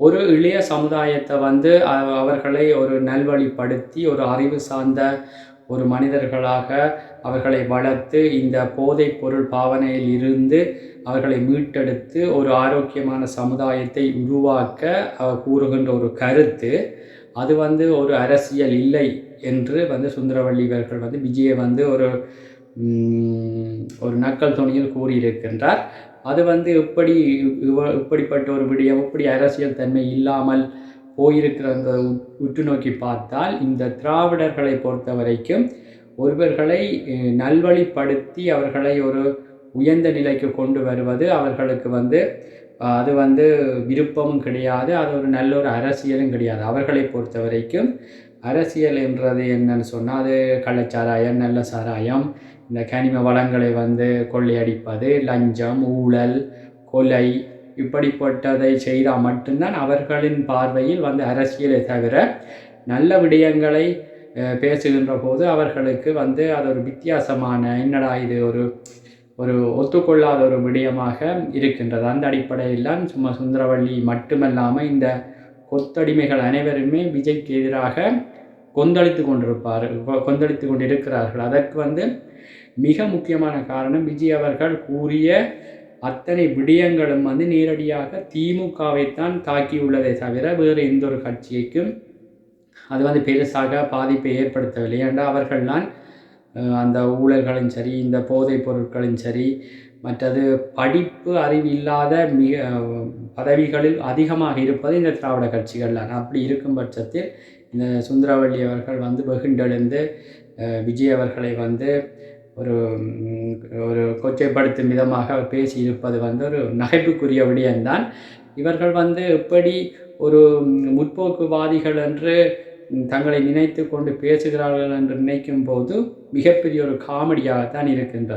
ஒரு இளைய சமுதாயத்தை வந்து அவர்களை ஒரு நல்வழிப்படுத்தி ஒரு அறிவு சார்ந்த ஒரு மனிதர்களாக அவர்களை வளர்த்து இந்த போதைப் பொருள் பாவனையில் இருந்து அவர்களை மீட்டெடுத்து ஒரு ஆரோக்கியமான சமுதாயத்தை உருவாக்க கூறுகின்ற ஒரு கருத்து அது வந்து ஒரு அரசியல் இல்லை என்று வந்து சுந்தரவள்ளி இவர்கள் வந்து விஜயை வந்து ஒரு ஒரு நக்கல் துணியில் கூறியிருக்கின்றார். அது வந்து எப்படி இப்படிப்பட்ட ஒரு விடயம் இப்படி அரசியல் தன்மை இல்லாமல் போயிருக்கிறத அந்த உற்று நோக்கி பார்த்தால் இந்த திராவிடர்களை பொறுத்த வரைக்கும் ஒருவர்களை நல்வழிப்படுத்தி அவர்களை ஒரு உயர்ந்த நிலைக்கு கொண்டு வருவது அவர்களுக்கு வந்து அது வந்து விருப்பமும் கிடையாது அது ஒரு நல்ல ஒரு அரசியலும் கிடையாது. அவர்களை பொறுத்த வரைக்கும் அரசியல் என்றது என்னன்னு சொன்னால் அது கள்ளச்சாராயம் நல்ல சாராயம் இந்த கனிம வளங்களை வந்து கொள்ளையடிப்பது லஞ்சம் ஊழல் கொலை இப்படிப்பட்டதை செய்தால் மட்டும்தான் அவர்களின் பார்வையில் வந்து அரசியலை தவிர நல்ல விடயங்களை பேசுகின்ற போது அவர்களுக்கு வந்து அது ஒரு வித்தியாசமான என்னடா இது ஒரு ஒரு ஒத்துக்கொள்ளாத ஒரு விடயமாக இருக்கின்றது. அந்த அடிப்படையில் தான் சும்மா சுந்தரவள்ளி மட்டுமல்லாமல் இந்த கொத்தடிமைகள் அனைவருமே விஜய்க்கு எதிராக கொந்தளித்து கொண்டிருப்பார் கொந்தளித்து கொண்டிருக்கிறார்கள். அதற்கு வந்து மிக முக்கியமான காரணம் விஜய் அவர்கள் கூறிய அத்தனை விடயங்களும் வந்து நேரடியாக திமுகவைத்தான் தாக்கியுள்ளதை தவிர வேறு எந்த ஒரு கட்சிக்கும் அது வந்து பெருசாக பாதிப்பை ஏற்படுத்தவில்லை. ஏன்னா அவர்கள்தான் அந்த ஊழல்களும் சரி இந்த போதைப் பொருட்களும் சரி மற்றது படிப்பு அறிவு இல்லாத மிக பதவிகளில் அதிகமாக இருப்பது இந்த திராவிட கட்சிகள் தான் அப்படி இருக்கும் பட்சத்தில் இந்த சுந்தரவள்ளி அவர்கள் வந்து வெகுண்டெழுந்து விஜய் அவர்களை வந்து ஒரு ஒரு கொச்சைப்படுத்தும் விதமாக அவர் பேசியிருப்பது வந்து ஒரு நகைப்புக்குரிய விடயம்தான். இவர்கள் வந்து எப்படி ஒரு முற்போக்குவாதிகள் என்று தங்களை நினைத்து கொண்டு பேசுகிறார்கள் என்று நினைக்கும் போது மிகப்பெரிய ஒரு காமெடியாகத்தான் இருக்கின்றது.